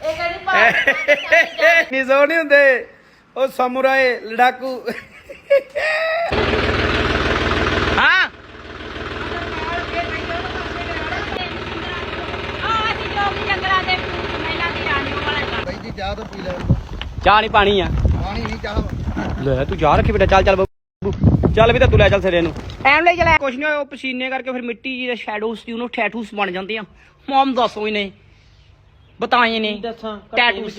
ਇਹ ਕਹਿੰਦੀ ਨਹੀਂ ਨਹੀਂ ਹੁੰਦੇ। ਉਹ ਸਮੁਰਾਏ ਲੜਾਕੂ। ਹਾਂ? ਅਸੀਂ ਲੋਕ ਜੰਗਲਾਂ ਦੇ ਮਹਿਲਾ ਦੀ ਰਾਣੀ ਵਾਲਾ ਬਾਈ ਜੀ ਚਾਹ ਤਾਂ ਪੀ ਲੈਣ ਚਾਹ ਨਹੀਂ ਪਾਣੀ ਆ। ਪਾਣੀ ਨਹੀਂ ਚਾਹ। ਲੈ ਤੂੰ ਜਾ ਰੱਖੀ ਬੇਟਾ ਚੱਲ ਚੱਲ। ਚੱਲ ਵੀ ਤਾਂ ਤੂੰ ਲੈ ਚੱਲ ਸਿਰੇ ਨੂੰ। ਐਮ ਲੈ ਚੱਲ ਕੁਛ ਨਹੀਂ ਹੋਇਆ ਉਹ ਪਸੀਨੇ ਕਰਕੇ ਫਿਰ ਮਿੱਟੀ ਜੀ ਦੇ ਸ਼ੈਡੋਸ ਦੀ ਉਹਨੂੰ ਟੈਟੂਸ ਬਣ ਜਾਂਦੇ ਆ ਮਮ ਦੱਸੋ ਇਹਨੇ ਬਤਾਏ ਨੇ ਦੱਸਾਂ ਟੈਟੂਸ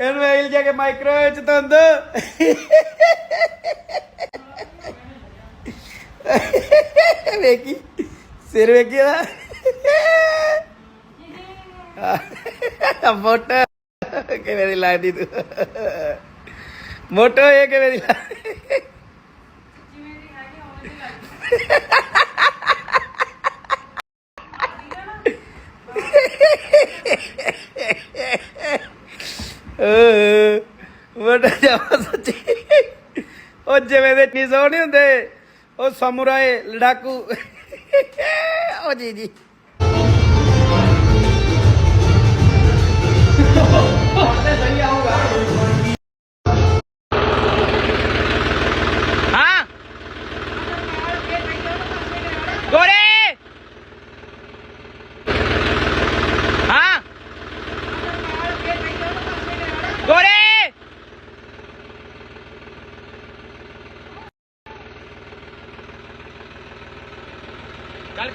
ਇਹਨੂੰ ਵੇਲ ਜਾ ਕੇ ਮਾਈਕ੍ਰੋਵੇਵ ਚ ਤੰਦ ਵੇਖੀ, ਸਿਰ ਵੇਖੀ ਦਾ ਮੋਟਾ। ਕਿਵੇਂ ਦੀ ਲੱਗਦੀ ਤੂੰ? ਮੋਟੋ ਇਹ ਕਿਵੇਂ ਦੀ ਲੱਗਦੀ? ਏ ਵੱਡਾ ਜਾਵਾ ਸੱਚੀ। ਉਹ ਜਿਵੇਂ ਦੇ ਨਹੀਂ ਸੋ ਨਹੀਂ ਹੁੰਦੇ, ਉਹ ਸਮੁਰਾਏ, ਲੜਾਕੂ। ਉਹ ਜੀ ਜੀ।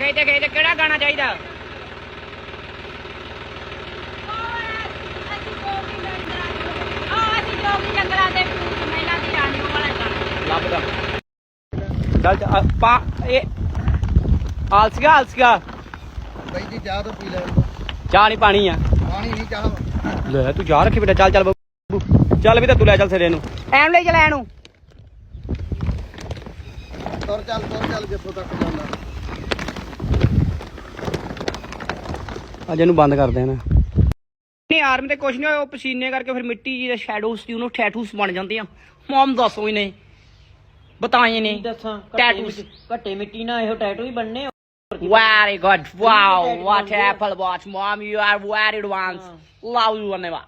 ਖੇਤੇ ਖੇਤੇ ਕਿਹੜਾ ਗਾਣਾ ਚਾਹੀਦਾ? ਲੱਭਦਾ। ਚੱਲ ਪਾ ਇਹ ਆਲਸੀਆ ਆਲਸੀਆ। ਬਾਈ ਜੀ ਚਾਹ ਤਾਂ ਪੀ ਲੈਣ ਚਾਹ ਨਹੀਂ ਪਾਣੀ ਆ। ਪਾਣੀ ਨਹੀਂ ਚਾਹ ਲੈ ਤੂੰ ਜਾ ਰੱਖੀ ਬੇਟਾ ਚੱਲ ਚੱਲ ਬੱਬੂ। ਚੱਲ ਵੀ ਤਾਂ ਤੂੰ ਲੈ ਚੱਲ ਸਿਰੇ ਨੂੰ। ਐਮ ਲੈ ਚੱਲ ਐਨੂੰ ਤੁਰ ਚੱਲ ਤੁਰ ਚੱਲ ਜਿੱਥੋਂ ਤੱਕ ਜਾਂਦਾ। ਅੱਜ ਇਹਨੂੰ ਬੰਦ ਕਰ ਦੇਣਾ ਨਹੀਂ ਆਰਮ ਤੇ ਕੁਛ ਨਹੀਂ ਹੋਇਆ ਉਹ ਪਸੀਨੇ ਕਰਕੇ ਫਿਰ ਮਿੱਟੀ ਜੀ ਦੇ ਸ਼ੈਡੋਸ ਦੀ ਉਹਨੂੰ ਟੈਟੂਸ ਬਣ ਜਾਂਦੇ ਆ ਮਮ ਦੱਸੋ ਇਹਨੇ ਬਤਾਏ ਨੇ ਦੱਸਾਂ Tattoos. ਘੱਟੇ ਮਿੱਟੀ ਨਾਲ ਇਹੋ ਟੈਟੂ ਹੀ ਬਣਨੇ ਆ। Very good. Wow. Daddy What bang, yeah. apple watch, mom. You are very advanced. Love you never.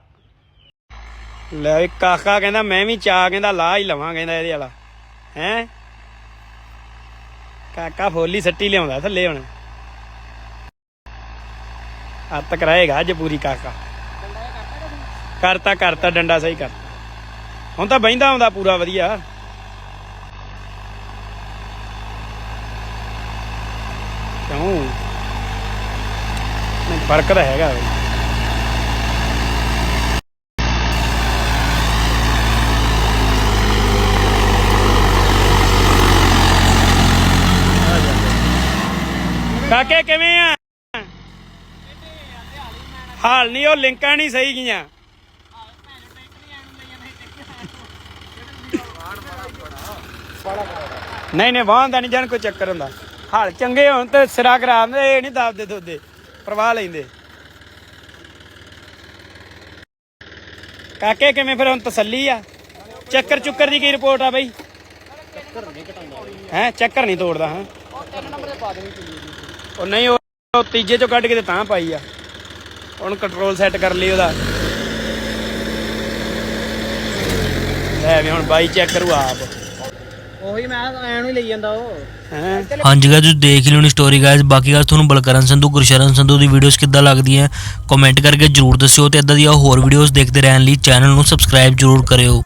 ਲੈ ਕਾਕਾ ਕਹਿੰਦਾ ਮੈਂ ਵੀ ਚਾਹ ਕਹਿੰਦਾ ਲਾ ਹੀ ਲਵਾਂ ਕਹਿੰਦਾ ਇਹਦੇ ਵਾਲਾ ਹੈ ਕਾਕਾ ਫੋਲੀ ਸੱਟੀ ਲਿਆਉਂਦਾ ਥੱਲੇ ਹੁਣ ਹੱਤ ਕਰਾਏਗਾ ਅੱਜ ਪੂਰੀ ਕਾਕਾ। ਕਰਤਾ ਕਰਤਾ, ਡੰਡਾ ਸਹੀ ਕਰ ਹੁਣ ਤਾਂ ਬਹਿੰਦਾ ਆਉਂਦਾ ਪੂਰਾ ਵਧੀਆ। ਕਿਉਂ? ਫ਼ਰਕ ਤਾਂ ਹੈਗਾ। ਵੇ। ਕਾਕੇ ਕਿਵੇਂ ਆ ਹਾਲ ਨਹੀਂ, ਉਹ ਲਿੰਕਾਂ ਨਹੀਂ ਸਹੀ ਗਈਆਂ। ਨਹੀਂ ਨਹੀਂ ਵਾਹਨ ਦਾ ਨਹੀਂ ਜਾਣ, ਕੋਈ ਚੱਕਰ ਹੁੰਦਾ। ਹਾਲ ਚੰਗੇ ਹੋਣ ਤੇ ਸਿਰਾ ਕਰਾ ਦਿੰਦੇ ਇਹ ਨਹੀਂ ਦੱਬਦੇ ਦੋਦੇ ਪ੍ਰਵਾਹ ਲੈਂਦੇ। ਕਾਕੇ, ਕਿਵੇਂ ਫਿਰ ਹੁਣ ਤਸੱਲੀ ਆ? ਚੱਕਰ ਚੁੱਕਰ ਦੀ ਕੀ ਰਿਪੋਰਟ ਆ ਬਈ? ਹੈ, ਚੱਕਰ ਨਹੀਂ ਤੋੜਦਾ, ਹਾਂ। ਉਹ ਨਹੀਂ ਉਹ ਉਹ ਤੀਜੇ ਚੋਂ ਕੱਢ ਕੇ ਤੇ ਤਾਂ ਪਾਈ ਆ। ਹੁਣ ਕੰਟਰੋਲ ਸੈੱਟ ਕਰ ਲਈ ਉਹਦਾ। ਲੈ ਵੀ ਹੁਣ ਬਾਈ ਚੈੱਕ ਕਰੂ ਆਪ। ਉਹੀ ਮੈਂ ਐਨ ਹੀ ਲਈ ਜਾਂਦਾ ਉਹ। ਹੈ? ਹਾਂਜੀ ਗਾਇਸ ਤੁਸੀਂ ਦੇਖ ਲਿਓ ਨੀ ਸਟੋਰੀ ਗਾਇਸ ਬਾਕੀ ਗੱਲ ਤੁਹਾਨੂੰ ਬਲਕਰਨ ਸੰਧੂ ਗੁਰਸ਼ਰਨ ਸੰਧੂ ਦੀ ਵੀਡੀਓਜ਼ ਕਿੱਦਾਂ ਲੱਗਦੀਆਂ ਕਮੈਂਟ ਕਰਕੇ ਜਰੂਰ ਦੱਸਿਓ ਤੇ ਇਦਾਂ ਦੀਆਂ ਹੋਰ ਵੀਡੀਓਜ਼ ਦੇਖਦੇ ਰਹਿਣ ਲਈ ਚੈਨਲ ਨੂੰ ਸਬਸਕ੍ਰਾਈਬ ਜਰੂਰ ਕਰਿਓ।